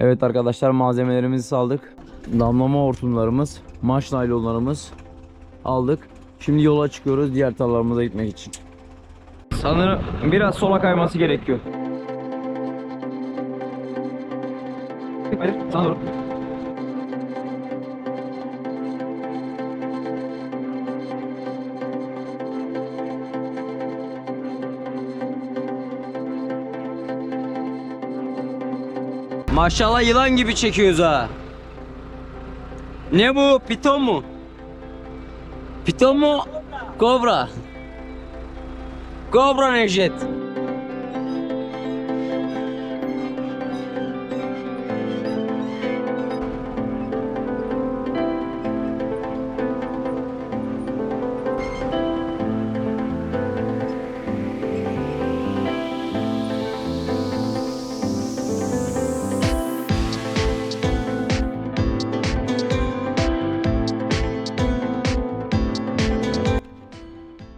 Evet arkadaşlar malzemelerimizi saldık. Damlama hortumlarımız, maş naylonlarımız aldık. Şimdi yola çıkıyoruz diğer tarlalarımıza gitmek için. Sanırım biraz sola kayması gerekiyor. Sana doğru. Maşallah yılan gibi çekiyoruz ha. Ne bu? Piton mu? Piton mu? Kobra. Kobra Necdet.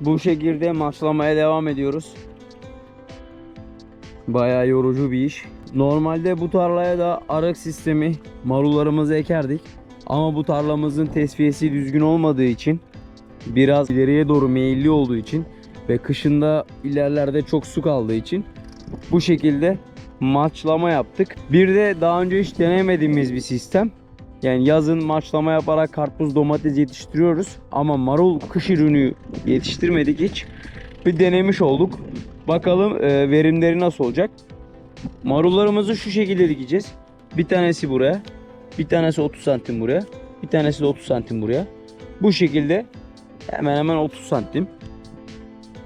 Bu şekilde maçlamaya devam ediyoruz. Bayağı yorucu bir iş. Normalde bu tarlaya da arık sistemi marullarımızı ekerdik. Ama bu tarlamızın tesviyesi düzgün olmadığı için biraz ileriye doğru meyilli olduğu için ve kışında ilerlerde çok su kaldığı için bu şekilde maçlama yaptık. Bir de daha önce hiç denemediğimiz bir sistem. Yani yazın maçlama yaparak karpuz domates yetiştiriyoruz ama marul kış ürünü yetiştirmedik hiç. Bir denemiş olduk. Bakalım e, verimleri nasıl olacak. Marullarımızı şu şekilde dikeceğiz. Bir tanesi buraya. Bir tanesi 30 santim buraya. Bir tanesi de 30 santim buraya. Bu şekilde hemen hemen 30 santim.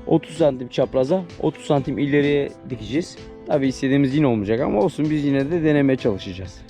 30 santim çapraza 30 santim ileriye dikeceğiz. Tabi istediğimiz yine olmayacak ama olsun biz yine de denemeye çalışacağız.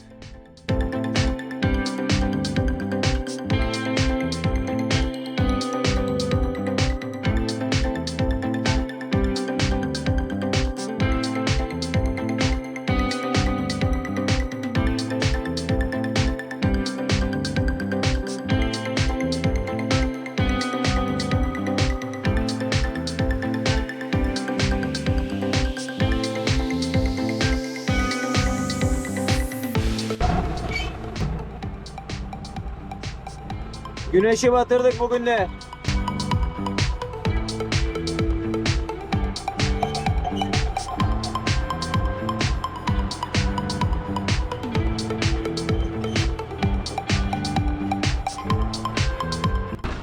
Güneşi batırdık bugün de.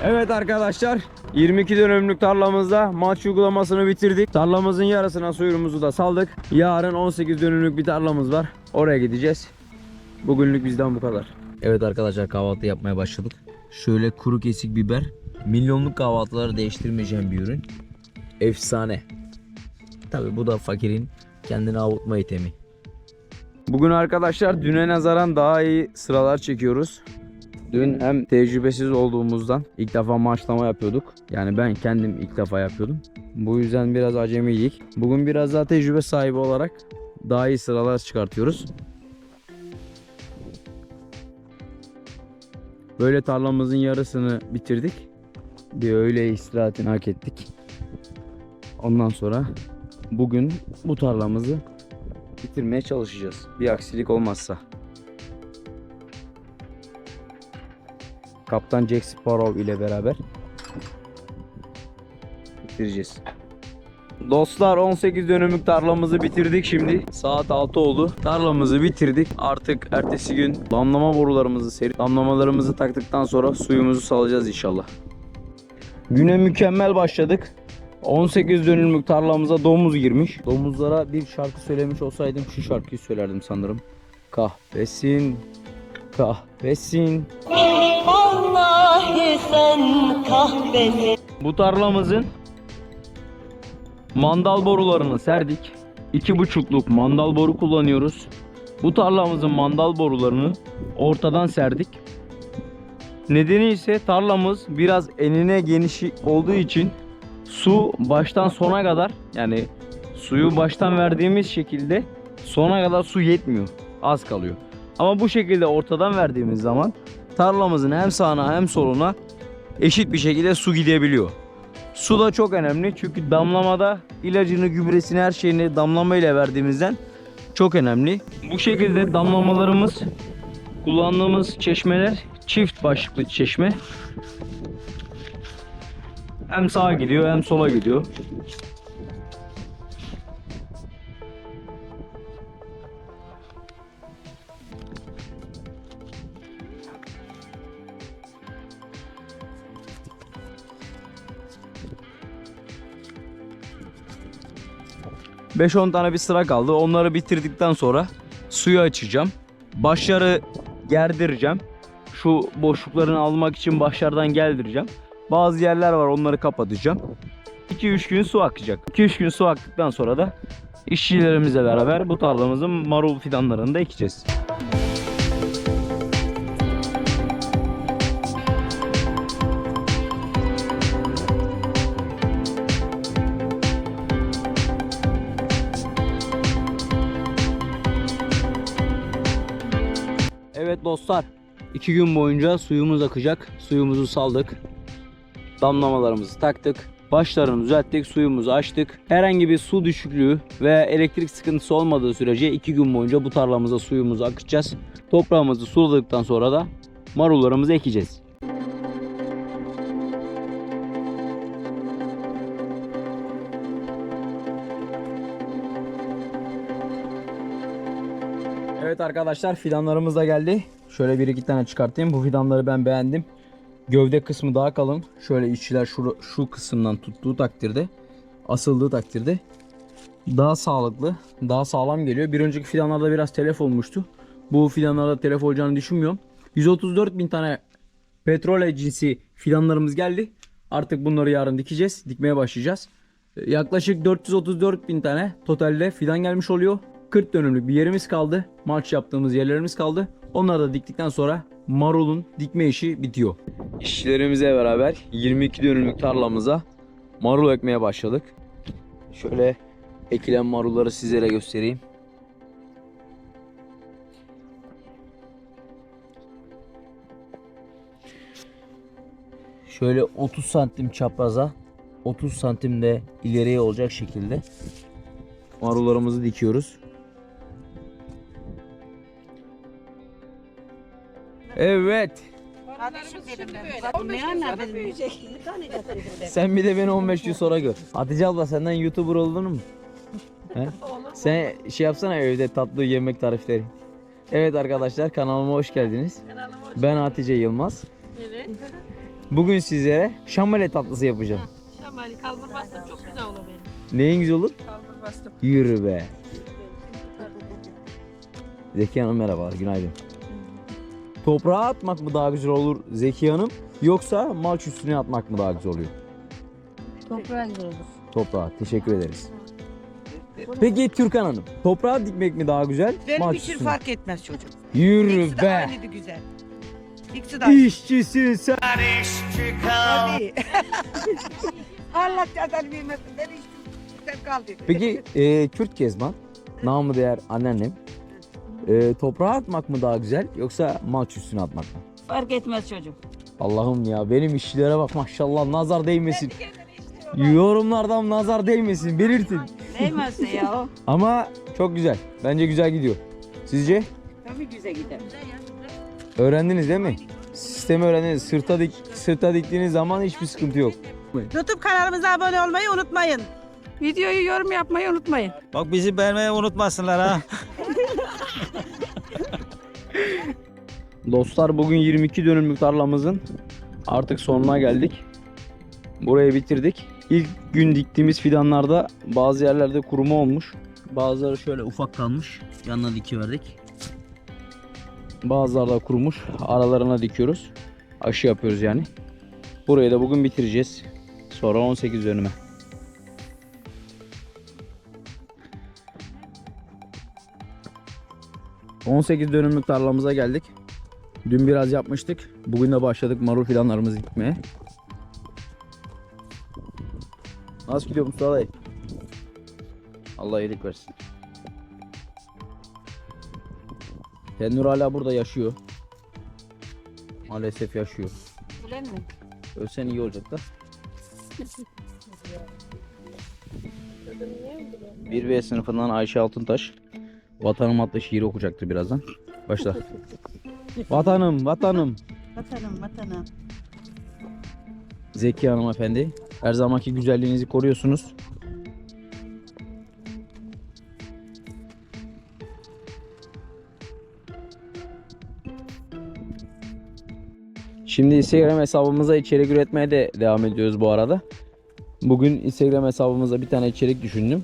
Evet arkadaşlar 22 dönümlük tarlamızda maç uygulamasını bitirdik. Tarlamızın yarısına suyumuzu da saldık. Yarın 18 dönümlük bir tarlamız var. Oraya gideceğiz. Bugünlük bizden bu kadar. Evet arkadaşlar kahvaltı yapmaya başladık. Şöyle kuru kesik biber. Milyonluk kahvaltıları değiştirmeyeceğim bir ürün. Efsane. Tabi bu da fakirin kendini avutma itemi. Bugün arkadaşlar düne nazaran daha iyi sıralar çekiyoruz. Dün hem tecrübesiz olduğumuzdan ilk defa maçlama yapıyorduk. Yani ben kendim ilk defa yapıyordum. Bu yüzden biraz acemiydik. Bugün biraz daha tecrübe sahibi olarak daha iyi sıralar çıkartıyoruz. Böyle tarlamızın yarısını bitirdik. Bir öğle istirahatini hak ettik. Ondan sonra bugün bu tarlamızı bitirmeye çalışacağız. Bir aksilik olmazsa. Kaptan Jack Sparrow ile beraber bitireceğiz. Dostlar 18 dönümlük tarlamızı bitirdik şimdi. Saat 6 oldu. Tarlamızı bitirdik. Artık ertesi gün damlama borularımızı seri damlamalarımızı taktıktan sonra suyumuzu salacağız inşallah. Güne mükemmel başladık. 18 dönümlük tarlamıza domuz girmiş. Domuzlara bir şarkı söylemiş olsaydım şu şarkıyı söylerdim sanırım. Kahvesin, kahvesin. Vallahi sen kahvesin. Bu tarlamızın mandal borularını serdik. İki buçukluk mandal boru kullanıyoruz. Bu tarlamızın mandal borularını ortadan serdik. Nedeni ise tarlamız biraz enine geniş olduğu için su baştan sona kadar yani suyu baştan verdiğimiz şekilde sona kadar su yetmiyor. Az kalıyor. Ama bu şekilde ortadan verdiğimiz zaman tarlamızın hem sağına hem soluna eşit bir şekilde su gidebiliyor. Su da çok önemli çünkü damlamada ilacını, gübresini, her şeyini damlama ile verdiğimizden çok önemli. Bu şekilde damlamalarımız kullandığımız çeşmeler çift başlıklı çeşme. Hem sağa gidiyor hem sola gidiyor. ...5-10 tane bir sıra kaldı. Onları bitirdikten sonra suyu açacağım. Başları gerdireceğim. Şu boşluklarını almak için başlardan geldireceğim. Bazı yerler var onları kapatacağım. 2-3 gün su akacak. 2-3 gün su aktıktan sonra da işçilerimizle beraber bu tarlamızın marul fidanlarını da ekeceğiz. Dostlar. 2 gün boyunca suyumuz akacak. Suyumuzu saldık. Damlamalarımızı taktık. Başlarını düzelttik. Suyumuzu açtık. Herhangi bir su düşüklüğü ve elektrik sıkıntısı olmadığı sürece 2 gün boyunca bu tarlamıza suyumuzu akıtacağız. Toprağımızı suladıktan sonra da marullarımızı ekeceğiz. Evet arkadaşlar fidanlarımız da geldi. Şöyle bir iki tane çıkartayım. Bu fidanları ben beğendim. Gövde kısmı daha kalın. Şöyle işçiler şu, şu kısımdan tuttuğu takdirde, asıldığı takdirde daha sağlıklı, daha sağlam geliyor. Bir önceki fidanlarda biraz telef olmuştu. Bu fidanlarda telef olacağını düşünmüyorum. 134 bin tane petrol cinsi fidanlarımız geldi. Artık bunları yarın dikeceğiz. Dikmeye başlayacağız. Yaklaşık 434 bin tane totalde fidan gelmiş oluyor. 40 dönümlük bir yerimiz kaldı. Malç yaptığımız yerlerimiz kaldı. Onları da diktikten sonra marulun dikme işi bitiyor. İşçilerimizle beraber 22 dönümlük tarlamıza marul ekmeye başladık. Şöyle ekilen marulları sizlere göstereyim. Şöyle 30 santim çapraza 30 santim de ileriye olacak şekilde marullarımızı dikiyoruz. Evet. Ne anladın? Sen bir de beni 15 yıl sonra gör. Hatice abla senden YouTuber oldun mu? He? Sen şey yapsana evde tatlı yemek tarifleri. Evet arkadaşlar kanalıma hoş geldiniz. Ben Hatice Yılmaz. Evet. Bugün sizlere şamale tatlısı yapacağım. Şamali kalbur bastım çok güzel olur benim. Neyin güzel olur? Kalbur bastım. Yürü be. Zeki Hanım merhabalar, günaydın. Toprağa atmak mı daha güzel olur Zeki Hanım yoksa malç üstüne atmak mı daha güzel oluyor? Toprağa güzel olur. Toprağa, teşekkür ederiz. Peki Türkan Hanım, toprağa dikmek mi daha güzel? Benim malç için üstüne? fark etmez çocuk. Yürü İkisi de be. aynıydı güzel. İkisi de aynı. İşçisin sen. Tabii. Allah cezanı vermesin. Ben. Sen kaldı. Peki e, Kürt Kezban, namı değer anneannem. E, toprağa atmak mı daha güzel yoksa malç üstüne atmak mı? Fark etmez çocuk. Allah'ım ya benim işçilere bak maşallah nazar değmesin. Yorumlardan nazar değmesin belirtin. Değmezse ya o. Ama çok güzel. Bence güzel gidiyor. Sizce? Tabii güzel gider. Öğrendiniz değil mi? Sistemi öğrendiniz. Sırta, dik, sırta diktiğiniz zaman hiçbir sıkıntı yok. YouTube kanalımıza abone olmayı unutmayın. Videoyu yorum yapmayı unutmayın. Bak bizi beğenmeyi unutmasınlar ha. Dostlar bugün 22 dönümlük tarlamızın artık sonuna geldik. Burayı bitirdik. İlk gün diktiğimiz fidanlarda bazı yerlerde kuruma olmuş. Bazıları şöyle ufak kalmış. Yanına dikiverdik. Bazıları da kurumuş. Aralarına dikiyoruz. Aşı yapıyoruz yani. Burayı da bugün bitireceğiz. Sonra 18 dönüme. ...18 dönümlük tarlamıza geldik. Dün biraz yapmıştık. Bugün de başladık marul fidanlarımızı dikmeye. Nasıl gidiyor Mustafa dayı? Allah iyilik versin. Tenur hala burada yaşıyor. Maalesef yaşıyor. Ölen mi? Ölsen iyi olacak da. 1B sınıfından Ayşe Altıntaş. Vatanım adlı şiiri okuyacaktır birazdan. Başla. vatanım, vatanım. Vatanım vatanım. Zeki hanımefendi. Her zamanki güzelliğinizi koruyorsunuz. Şimdi Instagram hesabımıza içerik üretmeye de devam ediyoruz bu arada. Bugün Instagram hesabımıza bir tane içerik düşündüm.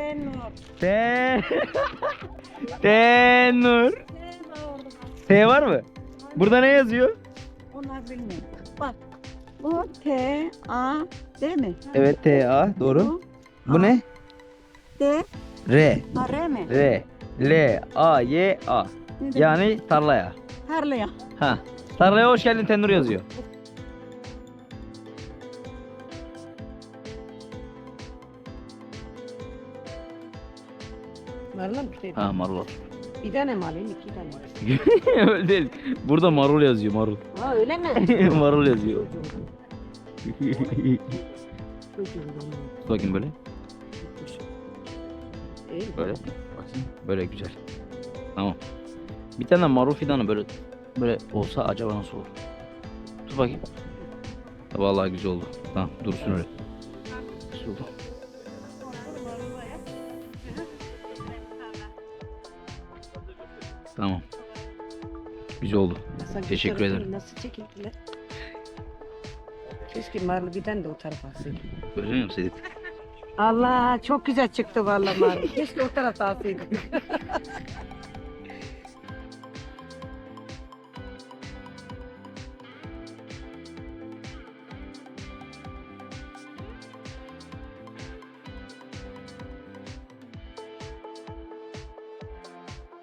Ten. Tenur. T var mı? Burada ne yazıyor? Onlar bilmiyorum. Bak. Bu T A değil mi? Evet T A doğru. Bu ne? D R. A R mi? R. L A Y A. Yani tarlaya. Tarlaya. Ha. Tarlaya hoş geldin Tenur yazıyor. Marula mı? Ha marul. Bir tane mi alayım iki tane? öyle değil. Burada marul yazıyor marul. Ha öyle mi? marul yazıyor. Tut bakayım böyle. Böyle. Bakayım. Böyle güzel. Tamam. Bir tane marul fidanı böyle böyle olsa acaba nasıl olur? Tut bakayım. Vallahi güzel oldu. Tamam dursun öyle. Güzel oldu. Tamam. Güzel oldu. Teşekkür ederim. Nasıl çekildiler? Keşke marulu birden de o tarafa alsaydım. Böyle mi yapsaydık? Allah çok güzel çıktı vallahi marul. Keşke o tarafa alsaydım.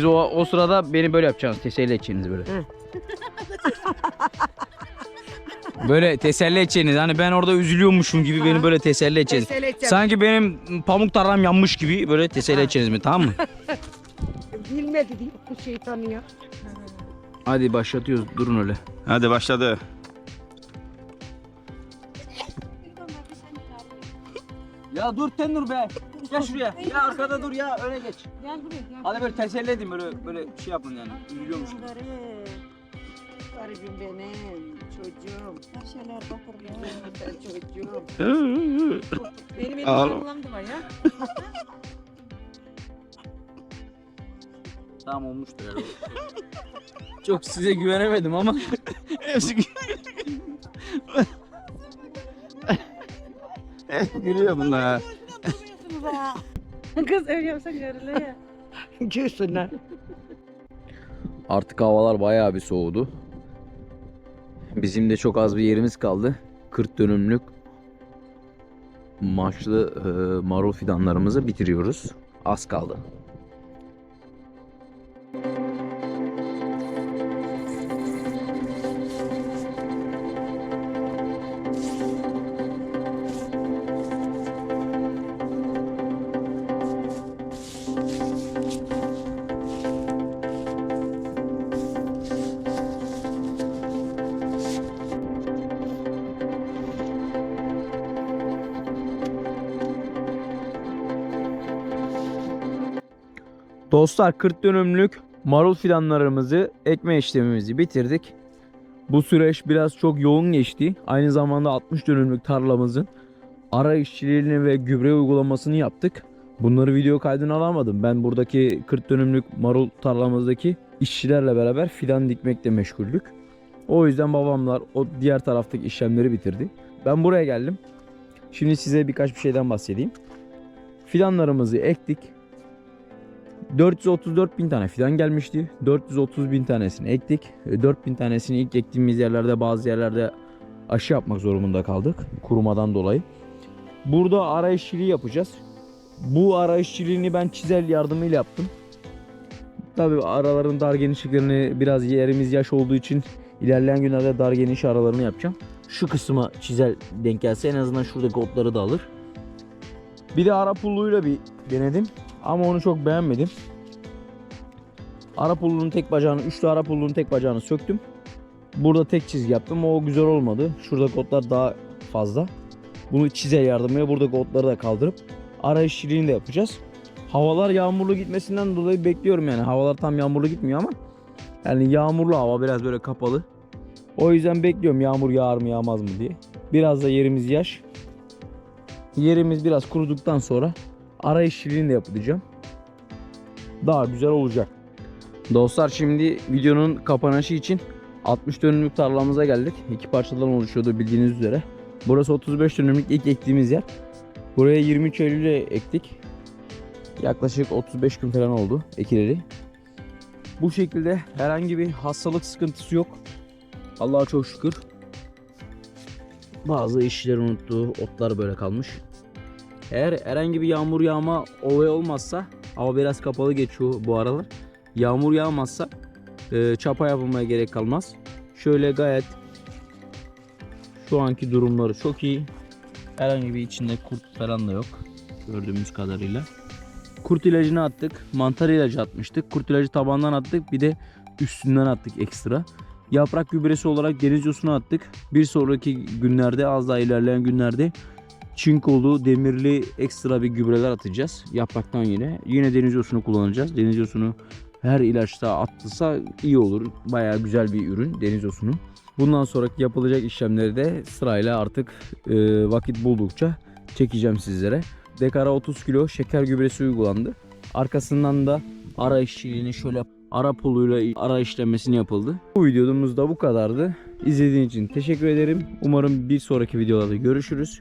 Siz o, o sırada beni böyle yapacaksınız. Teselli edeceksiniz böyle. böyle teselli edeceksiniz. Hani ben orada üzülüyormuşum gibi beni böyle teselli edeceksiniz. Teselli edeceğim. Sanki benim pamuk tarlam yanmış gibi böyle teselli edeceksiniz mi tamam mı? Bilmedi değil bu şeyi tanıyor. Hadi başlatıyoruz. Durun öyle. Hadi başladı. Ya dur Tenur be. Gel şuraya. Ya arkada dur ya. Öne geç. Gel buraya gel. Hadi böyle teselli edin böyle böyle şey yapın yani. Üzülüyormuş. Garibim benim çocuğum. Her şeyler bakır ben çocuğum. Benim elim Ağlama. kullandı var ya. Tamam olmuştur herhalde. Çok size güvenemedim ama. Gülüyor bunlar. Kız öyle yapsan görülüyor ya. Gülsünler. Artık havalar bayağı bir soğudu. Bizim de çok az bir yerimiz kaldı. 40 dönümlük maçlı e, marul fidanlarımızı bitiriyoruz. Az kaldı. Dostlar 40 dönümlük marul fidanlarımızı ekme işlemimizi bitirdik. Bu süreç biraz çok yoğun geçti. Aynı zamanda 60 dönümlük tarlamızın ara işçiliğini ve gübre uygulamasını yaptık. Bunları video kaydına alamadım. Ben buradaki 40 dönümlük marul tarlamızdaki işçilerle beraber fidan dikmekle meşguldük. O yüzden babamlar o diğer taraftaki işlemleri bitirdi. Ben buraya geldim. Şimdi size birkaç bir şeyden bahsedeyim. Fidanlarımızı ektik. 434 bin tane fidan gelmişti. 430 bin tanesini ektik. 4 bin tanesini ilk ektiğimiz yerlerde bazı yerlerde aşı yapmak zorunda kaldık. Kurumadan dolayı. Burada ara işçiliği yapacağız. Bu ara işçiliğini ben çizel yardımıyla yaptım. Tabii araların dar genişliklerini biraz yerimiz yaş olduğu için ilerleyen günlerde dar geniş aralarını yapacağım. Şu kısma çizel denk gelse en azından şuradaki otları da alır. Bir de ara pulluyla bir denedim ama onu çok beğenmedim. Ara pullunun tek bacağını, üçlü ara pullunun tek bacağını söktüm. Burada tek çizgi yaptım. O güzel olmadı. Şuradaki otlar daha fazla. Bunu çizel yardımıyla buradaki otları da kaldırıp ara işçiliğini de yapacağız. Havalar yağmurlu gitmesinden dolayı bekliyorum yani. Havalar tam yağmurlu gitmiyor ama yani yağmurlu hava biraz böyle kapalı. O yüzden bekliyorum yağmur yağar mı yağmaz mı diye. Biraz da yerimiz yaş. Yerimiz biraz kuruduktan sonra ara işçiliğini de yapacağım. Daha güzel olacak. Dostlar şimdi videonun kapanışı için 60 dönümlük tarlamıza geldik. İki parçadan oluşuyordu bildiğiniz üzere. Burası 35 dönümlük ilk ektiğimiz yer. Buraya 23 Eylül'e ektik. Yaklaşık 35 gün falan oldu ekileli. Bu şekilde herhangi bir hastalık sıkıntısı yok. Allah'a çok şükür. Bazı işçilerin unuttuğu otlar böyle kalmış. Eğer herhangi bir yağmur yağma olayı olmazsa hava biraz kapalı geçiyor bu aralar. Yağmur yağmazsa e, çapa yapılmaya gerek kalmaz. Şöyle gayet şu anki durumları çok iyi. Herhangi bir içinde kurt falan da yok gördüğümüz kadarıyla. Kurt ilacını attık. Mantar ilacı atmıştık. Kurt ilacı tabandan attık. Bir de üstünden attık ekstra. Yaprak gübresi olarak deniz yosunu attık. Bir sonraki günlerde az daha ilerleyen günlerde çinkolu, demirli ekstra bir gübreler atacağız. Yapraktan yine. Yine deniz yosunu kullanacağız. Deniz yosunu her ilaçta attıysa iyi olur. Bayağı güzel bir ürün deniz yosunu. Bundan sonraki yapılacak işlemleri de sırayla artık e, vakit buldukça çekeceğim sizlere. Dekara 30 kilo şeker gübresi uygulandı. Arkasından da ara işçiliğini şöyle ara puluyla ara işlemesini yapıldı. Bu videomuz da bu kadardı. İzlediğiniz için teşekkür ederim. Umarım bir sonraki videolarda görüşürüz.